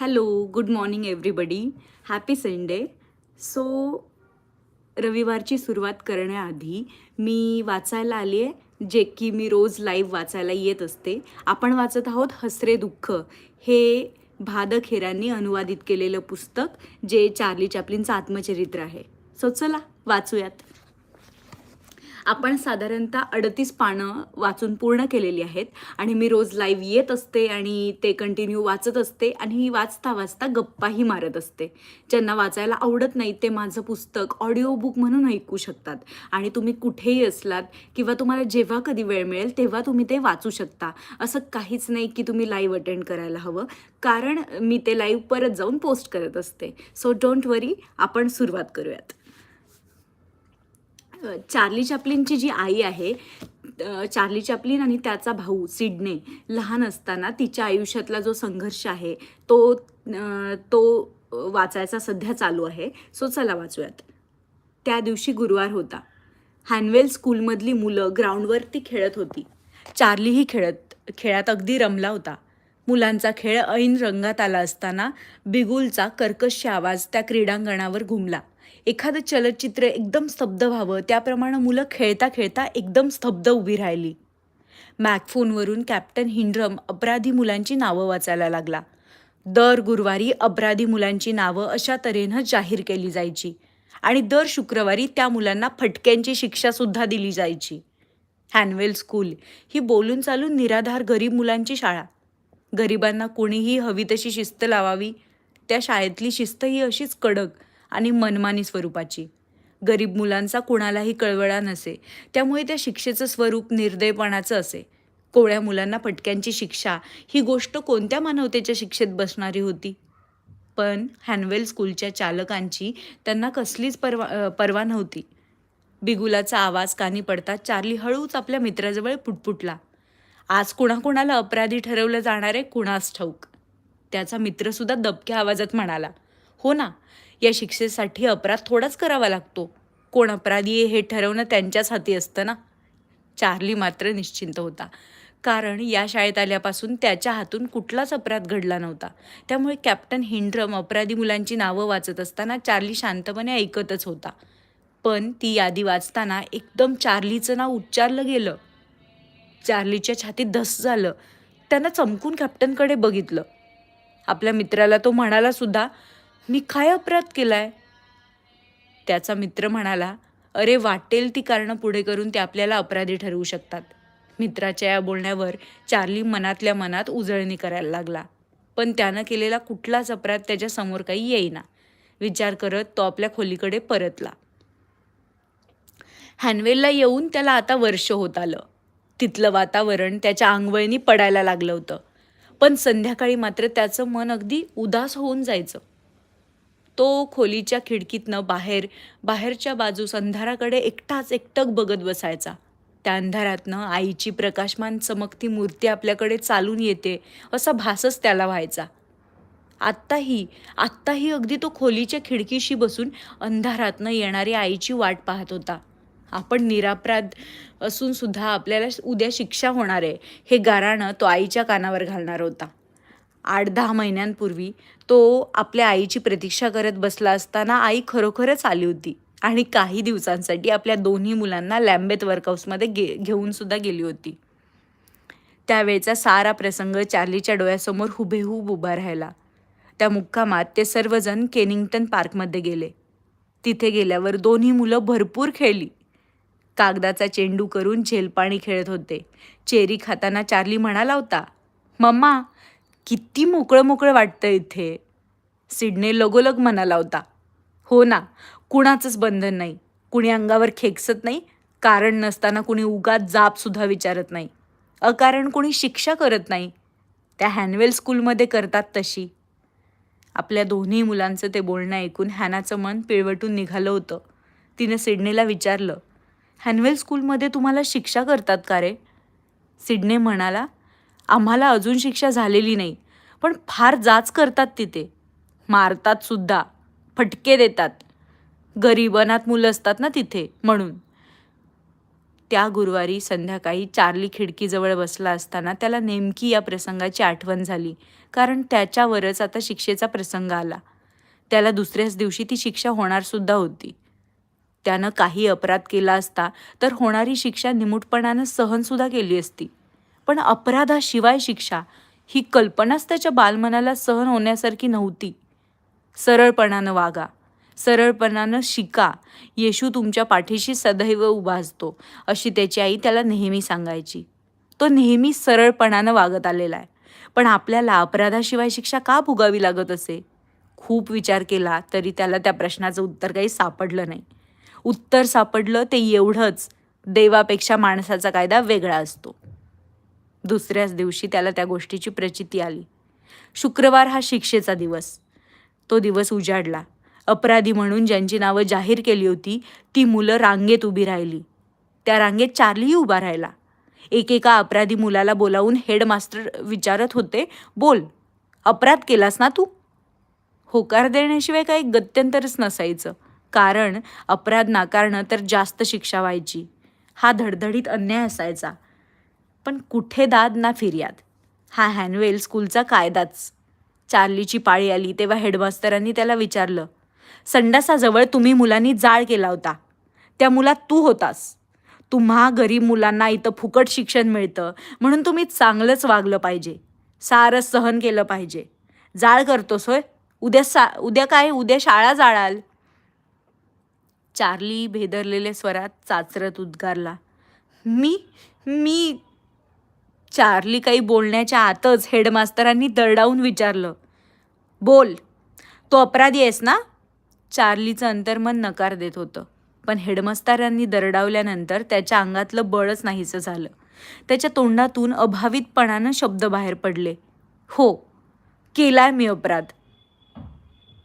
Hello good morning everybody happy Sunday so रविवारची सुरुवात करण्याआधी मी वाचायला आली आहे जे की मी रोज लाईव्ह वाचायला येत असते. आपण वाचत आहोत हसरे दुःख. हे भादक हेरांनी अनुवादित केलेलं पुस्तक जे चार्ली चॅपलिनचं आत्मचरित्र आहे. सो चला वाचूयात. आपण साधारणतः अडतीस पानं वाचून पूर्ण केलेली आहेत आणि मी रोज लाईव्ह येत असते आणि ते कंटिन्यू वाचत असते आणि वाचता वाचता गप्पाही मारत असते. ज्यांना वाचायला आवडत नाही ते माझं पुस्तक ऑडिओ बुक म्हणून ऐकू शकतात. आणि तुम्ही कुठेही असलात किंवा तुम्हाला जेव्हा कधी वेळ मिळेल तेव्हा तुम्ही ते वाचू शकता. असं काहीच नाही की तुम्ही लाईव्ह अटेंड करायला हवं. कारण मी ते लाईव्ह परत जाऊन पोस्ट करत असते. सो डोंट वरी आपण सुरुवात करूयात. चार्ली चॅपलिनची जी आई आहे चार्ली चॅपलिन आणि त्याचा भाऊ सिडने लहान असताना तिच्या आयुष्यातला जो संघर्ष आहे तो तो वाचायचा सध्या चालू आहे. सो चला वाचूयात. त्या दिवशी गुरुवार होता. हॅनवेल स्कूलमधली मुलं ग्राउंडवरती खेळत होती. चार्लीही खेळत खेळात अगदी रमला होता. मुलांचा खेळ ऐन रंगात आला असताना बिगुलचा कर्कश आवाज त्या क्रीडांगणावर घुमला. एखादं चलचित्र एकदम स्तब्ध व्हावं त्याप्रमाणे मुलं खेळता खेळता एकदम स्तब्ध उभी राहिली. मॅकफोनवरून कॅप्टन हिंड्रम अपराधी मुलांची नावं वाचायला लागला. दर गुरुवारी अपराधी मुलांची नावं अशा तऱ्हेनं जाहीर केली जायची आणि दर शुक्रवारी त्या मुलांना फटक्यांची शिक्षासुद्धा दिली जायची. हॅनवेल स्कूल ही बोलून चालून निराधार गरीब मुलांची शाळा. गरिबांना कोणीही हवी तशी शिस्त लावावी त्या शाळेतली शिस्त ही अशीच कडक आणि मनमानी स्वरूपाची. गरीब मुलांचा कुणालाही कळवळा नसे त्यामुळे त्या शिक्षेचं स्वरूप निर्दयपणाचं असे. कोवळ्या मुलांना फटक्यांची शिक्षा ही गोष्ट कोणत्या मानवतेच्या शिक्षेत बसणारी होती? पण हॅनवेल स्कूलच्या चालकांची त्यांना कसलीच परवा परवा पर्वा नव्हती. बिगुलाचा आवाज कानी पडता चार्ली हळूच आपल्या मित्राजवळ पुटपुटला. आज कुणाकुणाला अपराधी ठरवलं जाणार आहे कुणास ठाऊक? त्याचा मित्रसुद्धा दबक्या आवाजात म्हणाला. हो ना. या शिक्षेसाठी अपराध थोडाच करावा लागतो. कोण अपराधी आहे हे ठरवणं त्यांच्याच हाती असतं ना. चार्ली मात्र निश्चिंत होता. कारण या शाळेत आल्यापासून त्याच्या हातून कुठलाच अपराध घडला नव्हता. त्यामुळे कॅप्टन हिंड्रम अपराधी मुलांची नावं वाचत असताना चार्ली शांतपणे ऐकतच होता. पण ती यादी वाचताना एकदम चार्लीचं नाव उच्चारलं गेलं. चार्लीच्या छातीत धस झालं. त्यानं चमकून कॅप्टनकडे बघितलं. आपल्या मित्राला तो म्हणाला सुद्धा मी काय अपराध केलाय. त्याचा मित्र म्हणाला अरे वाटेल ती कारणं पुढे करून ते आपल्याला अपराधी ठरवू शकतात. मित्राच्या या बोलण्यावर चार्ली मनातल्या मनात उजळणी करायला लागला. पण त्यानं केलेला कुठलाच अपराध त्याच्यासमोर काही येईना. विचार करत तो आपल्या खोलीकडे परतला. हॅनवेलला येऊन त्याला आता वर्ष होत आलं. तिथलं वातावरण त्याच्या अंगवळणी पडायला लागलं होतं. पण संध्याकाळी मात्र त्याचं मन अगदी उदास होऊन जायचं. तो खोलीच्या खिडकीतनं बाहेर बाहेरच्या बाजूस अंधाराकडे एकटाच एकटक बघत बसायचा. त्या अंधारातनं आईची प्रकाशमान चमकती मूर्ती आपल्याकडे चालून येते असा भासच त्याला व्हायचा. आत्ताही आत्ताही अगदी तो खोलीच्या खिडकीशी बसून अंधारातनं येणारी आईची वाट पाहत होता. आपण निरापराध असून सुद्धा आपल्याला उद्या शिक्षा होणार आहे हे गाराणं तो आईच्या कानावर घालणार होता. आठ दहा महिन्यांपूर्वी तो आपल्या आईची प्रतीक्षा करत बसला असताना आई खरोखरच आली होती. आणि काही दिवसांसाठी आपल्या दोन्ही मुलांना लॅम्बेत वर्कहाऊसमध्ये गे घेऊन सुद्धा गेली होती. त्यावेळचा सारा प्रसंग चार्लीच्या डोळ्यासमोर हुबेहूब उभा राहिला. त्या मुक्कामात ते सर्वजण केनिंग्टन पार्कमध्ये गेले. तिथे गेल्यावर दोन्ही मुलं भरपूर खेळली. कागदाचा चेंडू करून झेलपाणी खेळत होते. चेरी खाताना चार्ली म्हणाला होता मम्मा किती मोकळं मोकळं वाटतं इथे. सिडने लगोलग म्हणाला होता. हो ना कुणाचंच बंधन नाही. कुणी अंगावर खेकसत नाही कारण नसताना कुणी उगात जापसुद्धा विचारत नाही. अकारण कुणी शिक्षा करत नाही. त्या हॅनवेल स्कूलमध्ये करतात तशी. आपल्या दोन्ही मुलांचं ते बोलणं ऐकून हॅनाचं मन पिळवटून निघालं होतं. तिनं सिडनेला विचारलं हॅनवेल स्कूलमध्ये तुम्हाला शिक्षा करतात का रे? सिडने म्हणाला आम्हाला अजून शिक्षा झालेली नाही. पण फार जाच करतात तिथे. मारतात सुद्धा. फटके देतात. गरीबनात मुलं असतात ना तिथे म्हणून. त्या गुरुवारी संध्याकाळी चार्ली खिडकीजवळ बसला असताना त्याला नेमकी या प्रसंगाची आठवण झाली. कारण त्याच्यावरच आता शिक्षेचा प्रसंग आला. त्याला दुसऱ्याच दिवशी ती शिक्षा होणारसुद्धा होती. त्यानं काही अपराध केला असता तर होणारी शिक्षा निमूटपणानं सहनसुद्धा केली असती. पण अपराधाशिवाय शिक्षा ही कल्पनाच त्याच्या बालमनाला सहन होण्यासारखी नव्हती. सरळपणानं वागा. सरळपणानं शिका. येशू तुमच्या पाठीशी सदैव उभा असतो अशी त्याची आई त्याला नेहमी सांगायची. तो नेहमी सरळपणानं वागत आलेला आहे. पण आपल्याला अपराधाशिवाय शिक्षा का भोगावी लागत असे? खूप विचार केला तरी त्याला त्या प्रश्नाचं उत्तर काही सापडलं नाही. उत्तर सापडलं ते एवढंच. देवापेक्षा माणसाचा कायदा वेगळा असतो. दुसऱ्याच दिवशी त्याला त्या गोष्टीची प्रचिती आली. शुक्रवार हा शिक्षेचा दिवस. तो दिवस उजाडला. अपराधी म्हणून ज्यांची नावं जाहीर केली होती ती मुलं रांगेत उभी राहिली. त्या रांगेत चार्लीही उभा राहिला. एकेका अपराधी मुलाला बोलावून हेडमास्टर विचारत होते बोल अपराध केलास ना तू? होकार देण्याशिवाय काही गत्यंतरच नसायचं. कारण अपराध नाकारणं तर जास्त शिक्षा व्हायची. हा धडधडीत अन्याय असायचा. पण कुठे दाद ना फिर्याद. हा हॅनवेल स्कूलचा कायदाच. चार्लीची पाळी आली तेव्हा हेडमास्तरांनी त्याला विचारलं संडासाजवळ तुम्ही मुलांनी जाळ केला होता. त्या मुलात तू होतास. तुम्हा गरीब मुलांना इथं फुकट शिक्षण मिळतं म्हणून तुम्ही चांगलंच वागलं पाहिजे. सारं सहन केलं पाहिजे. जाळ करतोस होय. उद्या सा उद्या काय? उद्या शाळा जाळाल. चार्ली भेदरलेल्या स्वरात चाचरत उद्गारला मी मी चार्ली काही बोलण्याच्या आतच हेडमास्तरांनी दरडावून विचारलं बोल तो अपराधी आहेस ना? चार्लीचं अंतर्मन नकार देत होतं पण हेडमास्तरांनी दरडावल्यानंतर त्याच्या अंगातलं बळच नाहीसं झालं. त्याच्या तोंडातून अभावितपणानं शब्द बाहेर पडले हो केलाय मी अपराध.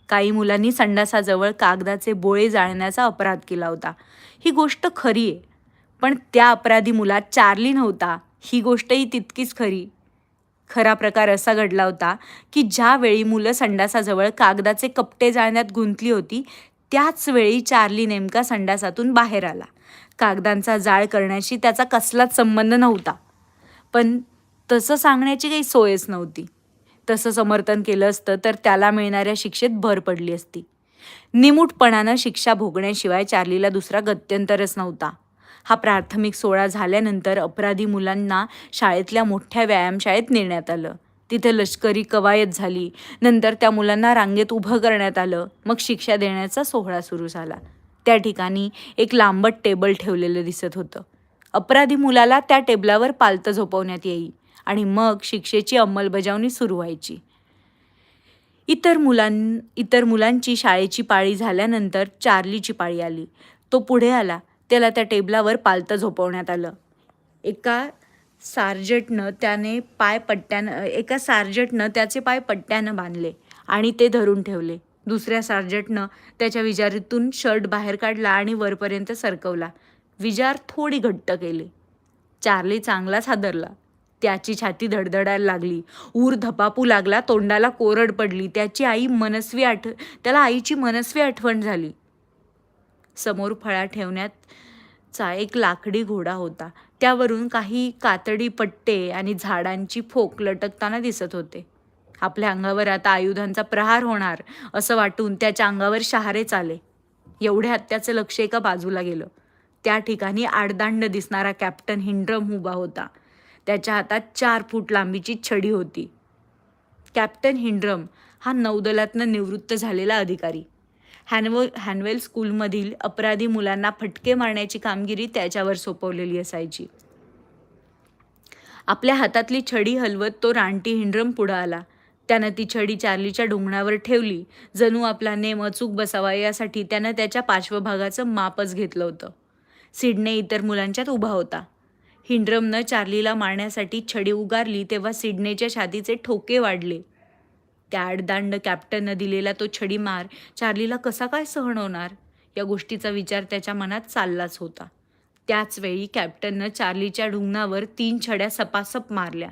काही मुलांनी संडासाजवळ कागदाचे बोळे जाळण्याचा अपराध केला होता. ही गोष्ट खरी आहे पण त्या अपराधी मुलात चार्ली नव्हता. ही गोष्टही तितकीच खरी. खरा प्रकार असा घडला होता की ज्यावेळी मुलं संडासाजवळ कागदाचे कपटे जाळण्यात गुंतली होती त्याच वेळी चार्ली नेमका संडासातून बाहेर आला. कागदांचा जाळ करण्याशी त्याचा कसलाच संबंध नव्हता. पण तसं सांगण्याची काही सोयच नव्हती. तसं समर्थन केलं असतं तर त्याला मिळणाऱ्या शिक्षेत भर पडली असती. निमूटपणानं शिक्षा भोगण्याशिवाय चार्लीला दुसरा गत्यंतरच नव्हता. हा प्राथमिक सोहळा झाल्यानंतर अपराधी मुलांना शाळेतल्या मोठ्या व्यायामशाळेत नेण्यात आलं. तिथे लष्करी कवायत झाली. नंतर त्या मुलांना रांगेत उभं करण्यात आलं. मग शिक्षा देण्याचा सोहळा सुरू झाला. त्या ठिकाणी एक लांबट टेबल ठेवलेलं दिसत होतं. अपराधी मुलाला त्या टेबलावर पालतं झोपवण्यात येई आणि मग शिक्षेची अंमलबजावणी सुरू व्हायची. इतर मुलां इतर मुलांची शाळेची पाळी झाल्यानंतर चार्लीची पाळी आली. तो पुढे आला. त्याला त्या टेबलावर पालतं झोपवण्यात आलं. एका सार्जेटनं त्याने पाय पट्ट्यानं एका सार्जेटनं त्याचे पाय पट्ट्यानं बांधले आणि ते धरून ठेवले. दुसऱ्या सार्जेटनं त्याच्या विजारीतून शर्ट बाहेर काढला आणि वरपर्यंत सरकवला. विजार थोडी घट्ट केली. चार्ली चांगलाच हादरला. त्याची छाती धडधडायला लागली. ऊर धपापू लागला तोंडाला कोरड पडली. त्याची आई मनस्वी आठ त्याला आईची मनस्वी आठवण झाली. समोर फळा ठेवण्यात चा एक लाकडी घोडा होता. त्यावरून काही कातडी पट्टे आणि झाडांची फोक लटकताना दिसत होते. आपल्या अंगावर आता आयुधांचा प्रहार होणार असं वाटून त्याच्या अंगावर शहारेच आले एवढ्या त्याचं लक्ष एका बाजूला गेलं. त्या ठिकाणी आडदांड दिसणारा कॅप्टन हिंड्रम उभा होता. त्याच्या हातात चार फूट लांबीची छडी होती. कॅप्टन हिंड्रम हा नौदलातनं निवृत्त झालेला अधिकारी. हॅनवो हॅनवेल स्कूलमधील अपराधी मुलांना फटके मारण्याची कामगिरी त्याच्यावर सोपवलेली असायची. आपल्या हातातली छडी हलवत तो रानटी हिंड्रम पुढं आला. त्यानं ती छडी चार्लीच्या डोंगणावर ठेवली. जणू आपला नेम अचूक बसावा यासाठी त्यानं त्याच्या पार्श्वभागाचं मापच घेतलं होतं. सिडने इतर मुलांच्यात उभा होता. हिंड्रमनं चार्लीला मारण्यासाठी छडी उगारली तेव्हा सिडनेच्या छातीचे ठोके वाढले. कॅडदांड कॅप्टननं दिलेला तो छडी मार चार्लीला कसा काय सहन होणार? या गोष्टीचा विचार त्याच्या मनात चाललाच होता. त्याचवेळी कॅप्टननं चार्लीच्या ढुंगणावर तीन छड्या सपासप मारल्या.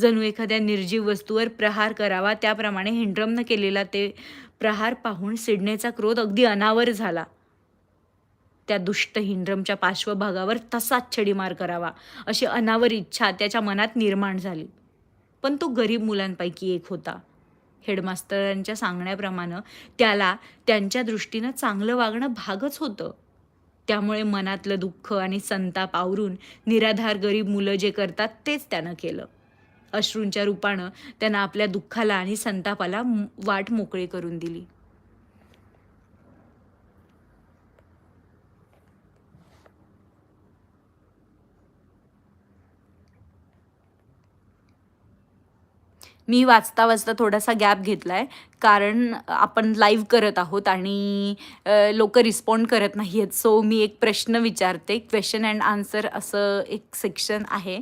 जणू एखाद्या निर्जीव वस्तूवर प्रहार करावा त्याप्रमाणे हिंड्रमनं केलेला ते प्रहार पाहून सिडनेचा क्रोध अगदी अनावर झाला. त्या दुष्ट हिंड्रमच्या पार्श्वभागावर तसाच छडीमार करावा अशी अनावर इच्छा त्याच्या मनात निर्माण झाली. पण तो गरीब मुलांपैकी एक होता. हेडमास्तरांच्या सांगण्याप्रमाणे त्याला त्यांच्या दृष्टीनं चांगलं वागणं भागच होतं. त्यामुळे मनातलं दुःख आणि संताप आवरून निराधार गरीब मुलं जे करतात तेच त्यानं केलं. अश्रूंच्या रूपानं त्यानं आपल्या दुःखाला आणि संतापाला वाट मोकळी करून दिली. मी वाचता वाचता थोडासा गॅप घेतला आहे कारण आपण लाईव्ह करत आहोत आणि लोक रिस्पॉन्ड करत नाही आहेत सो मी एक प्रश्न विचारते. क्वेश्चन अँड आन्सर असं एक सेक्शन आहे.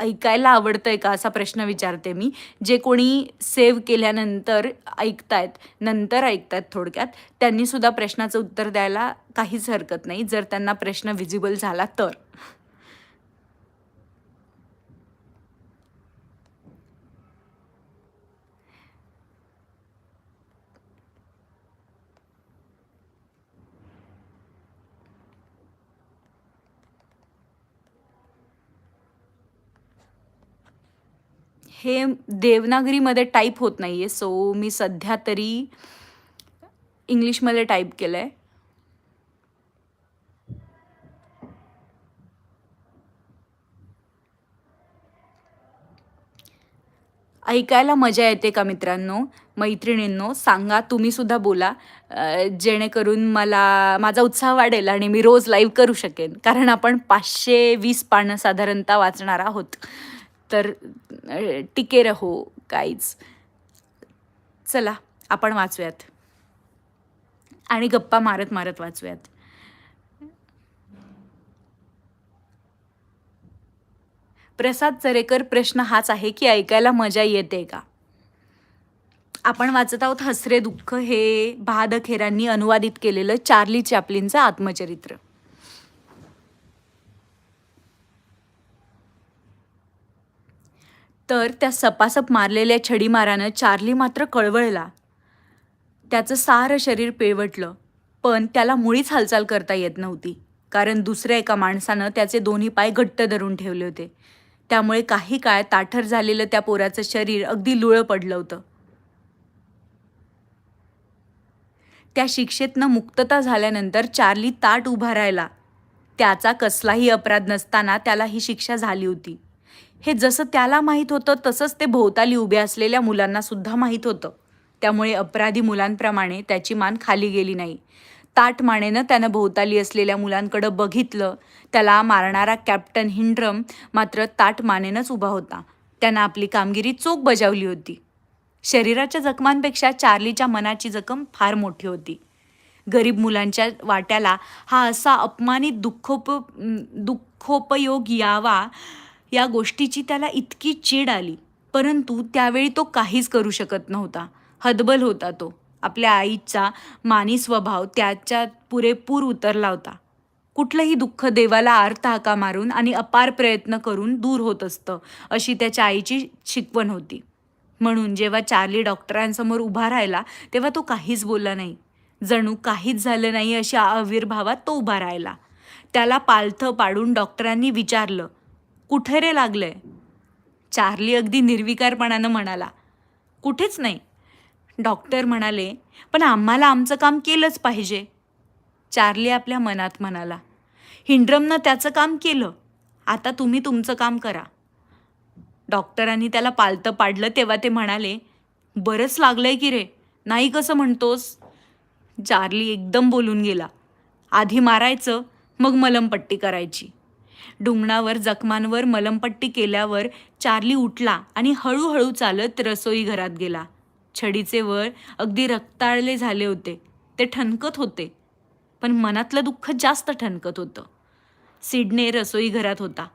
ऐकायला आवडतं आहे का असा प्रश्न विचारते मी. जे कोणी सेव्ह केल्यानंतर ऐकतायत नंतर ऐकतायत थोडक्यात त्यांनीसुद्धा प्रश्नाचं उत्तर द्यायला काहीच हरकत नाही. जर त्यांना प्रश्न विजिबल झाला तर. हे देवनागरीमध्ये टाईप होत नाही आहे सो मी सध्या तरी इंग्लिशमध्ये टाईप केलं आहे ऐकायला मजा येते का मित्रांनो? मैत्रिणींनो सांगा तुम्ही सुद्धा बोला. जेणेकरून मला माझा उत्साह वाढेल आणि मी रोज लाईव्ह करू शकेन. कारण आपण पाचशे वीस पानं साधारणतः वाचणार आहोत. तर टिके रहो काहीच चला आपण वाचूयात. आणि गप्पा मारत मारत वाचूयात. प्रसाद चरेकर प्रश्न हाच आहे की ऐकायला मजा येते का? आपण वाचत आहोत हसरे दुःख हे बहादखेरांनी अनुवादित केलेलं चार्ली चॅपलिनचं आत्मचरित्र. तर त्या सपासप मारलेल्या छडीमारानं चार्ली मात्र कळवळला. त्याचं सारं शरीर पिळवटलं पण त्याला मुळीच हालचाल करता येत नव्हती कारण दुसऱ्या एका माणसानं त्याचे दोन्ही पाय घट्ट धरून ठेवले होते. त्यामुळे काही काळ ताठर झालेलं त्या पोराचं शरीर अगदी लुळं पडलं होतं. त्या शिक्षेतनं मुक्तता झाल्यानंतर चार्ली ताट उभा राहिला. त्याचा कसलाही अपराध नसताना त्याला ही शिक्षा झाली होती. हे जसं त्याला माहीत होतं तसंच ते भोवताली उभ्या असलेल्या मुलांना सुद्धा माहीत होतं. त्यामुळे अपराधी मुलांप्रमाणे त्याची मान खाली गेली नाही. ताट मानेनं त्यानं भोवताली असलेल्या मुलांकडं बघितलं त्याला मारणारा कॅप्टन हिंड्रम मात्र ताट मानेनंच उभा होता. त्यानं आपली कामगिरी चोख बजावली होती. शरीराच्या जखमांपेक्षा चार्लीच्या मनाची जखम फार मोठी होती. गरीब मुलांच्या वाट्याला हा असा अपमानित दुःखोप दुःखोपयोग यावा या गोष्टीची त्याला इतकी चीड आली. परंतु त्यावेळी तो काहीच करू शकत नव्हता. हदबल होता तो. आपल्या आईचा मानी स्वभाव त्याच्यात पुरेपूर उतरला होता. कुठलंही दुःख देवाला आर्त हाका मारून आणि अपार प्रयत्न करून दूर होत असतं अशी त्याच्या आईची शिकवण होती. म्हणून जेव्हा चार्ली डॉक्टरांसमोर उभा राहिला तेव्हा तो काहीच बोलला नाही. जणू काहीच झालं नाही अशा आविर्भावात तो उभा राहिला. त्याला पालथं पाडून डॉक्टरांनी विचारलं कुठे रे लागलंय? चार्ली अगदी निर्विकारपणानं म्हणाला कुठेच नाही. डॉक्टर म्हणाले पण आम्हाला आमचं काम केलंच पाहिजे. चार्ली आपल्या मनात म्हणाला हिंड्रमनं त्याचं काम केलं. आता तुम्ही तुमचं काम करा. डॉक्टरांनी त्याला पालतं पाडलं तेव्हा ते म्हणाले बरंच लागलंय की रे. नाही कसं म्हणतोस? चार्ली एकदम बोलून गेला आधी मारायचं मग मलमपट्टी करायची. डुंगणावर जखमांवर मलमपट्टी केल्यावर चार्ली उठला आणि हळूहळू चालत रसोई घरात गेला. छडीचे वर अगदी रक्ताळले झाले होते. ते ठणकत होते पण मनातलं दुःख जास्त ठणकत होतं. सिडने रसोई घरात होता.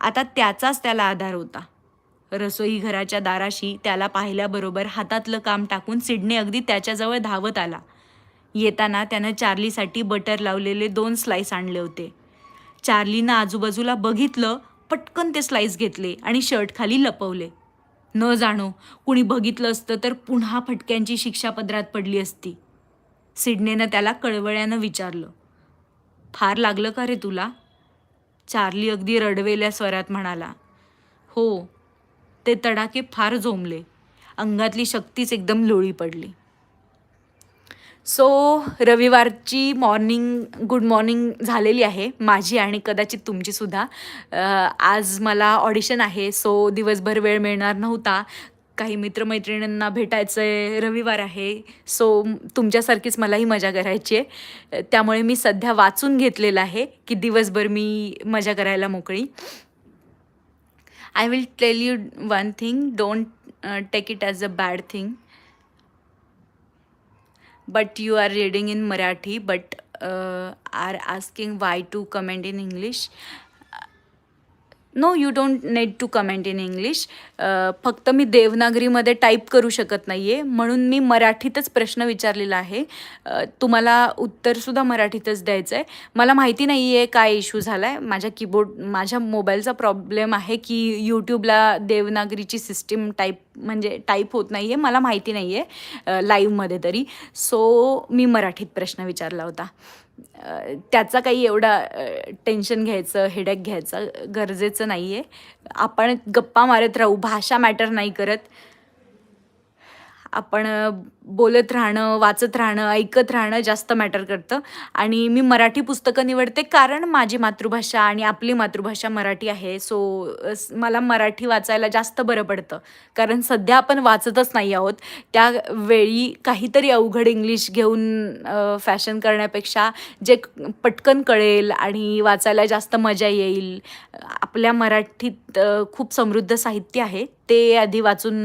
आता त्याचाच त्याला आधार होता. रसोई घराच्या दाराशी त्याला पाहिल्याबरोबर हातातलं काम टाकून सिडने अगदी त्याच्याजवळ धावत आला. येताना त्यानं चार्लीसाठी बटर लावलेले दोन स्लाईस आणले होते. चार्लीनं आजूबाजूला बघितलं पटकन ते स्लाईस घेतले आणि शर्ट खाली लपवले. न जाणो कुणी बघितलं असतं तर पुन्हा फटक्यांची शिक्षा पदरात पडली असती. सिडनेनं त्याला कळवळ्यानं विचारलं फार लागलं का रे तुला? चार्ली अगदी रडवेल्या स्वरात म्हणाला हो ते तडाके फार जोमले. अंगातली शक्तीच एकदम लोळी पडली. सो रविवारची मॉर्निंग गुड मॉर्निंग झालेली आहे माझी आणि कदाचित तुमचीसुद्धा. आज मला ऑडिशन आहे सो दिवसभर वेळ मिळणार नव्हता. काही मित्रमैत्रिणींना भेटायचं आहे रविवार आहे सो तुमच्यासारखीच मलाही मजा करायची आहे. त्यामुळे मी सध्या वाचून घेतलेलं आहे की दिवसभर मी मजा करायला मोकळी. I will tell you one thing don't take it as a bad thing but you are reading in Marathi but uh, are asking why to comment in English. No you don't need to comment in English फक्त मी देवनागरीमध्ये type करू शकत नाही आहे म्हणून मी मराठीतच प्रश्न विचारलेला आहे. Uh, तुम्हाला उत्तरसुद्धा मराठीतच द्यायचं आहे मला माहिती नाही आहे काय इश्यू झाला आहे माझ्या कीबोर्ड माझ्या मोबाईलचा प्रॉब्लेम आहे की यूट्यूबला देवनागरीची सिस्टीम टाईप म्हणजे टाईप होत नाही आहे मला माहिती नाही आहे लाईव्हमध्ये uh, तरी. सो मी मराठीत प्रश्न विचारला होता. त्याचा काही एवढा टेन्शन घ्यायचं हेडॅक घ्यायचं गरजेचं नाही आहे आपण गप्पा मारत राहू भाषा मॅटर नाही करत. आपण बोलत राहणं वाचत राहणं ऐकत राहणं जास्त मॅटर करतं. आणि मी मराठी पुस्तकं निवडते कारण माझी मातृभाषा आणि आपली मातृभाषा मराठी आहे. सो मला मराठी वाचायला जास्त बरं पडतं. कारण सध्या आपण वाचतच नाही आहोत. त्यावेळी काहीतरी अवघड इंग्लिश घेऊन फॅशन करण्यापेक्षा जे पटकन कळेल आणि वाचायला जास्त मजा येईल आपल्या मराठीत खूप समृद्ध साहित्य आहे. ते आधी वाचून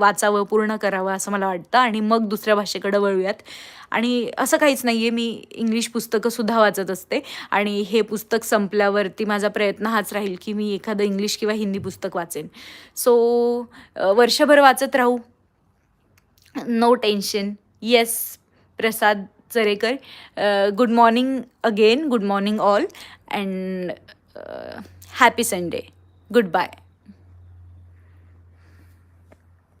वाचावं पूर्ण करावं असं मला वाटतं. आणि मग दुसऱ्या भाषेकडे वळूयात. आणि असं काहीच नाही आहे मी इंग्लिश पुस्तकंसुद्धा वाचत असते. आणि हे पुस्तक संपल्यावरती माझा प्रयत्न हाच राहील की मी एखादं इंग्लिश किंवा हिंदी पुस्तक वाचेन. सो वर्षभर वाचत राहू. No tension yes Prasad Charekar. Good morning again good morning all and happy Sunday goodbye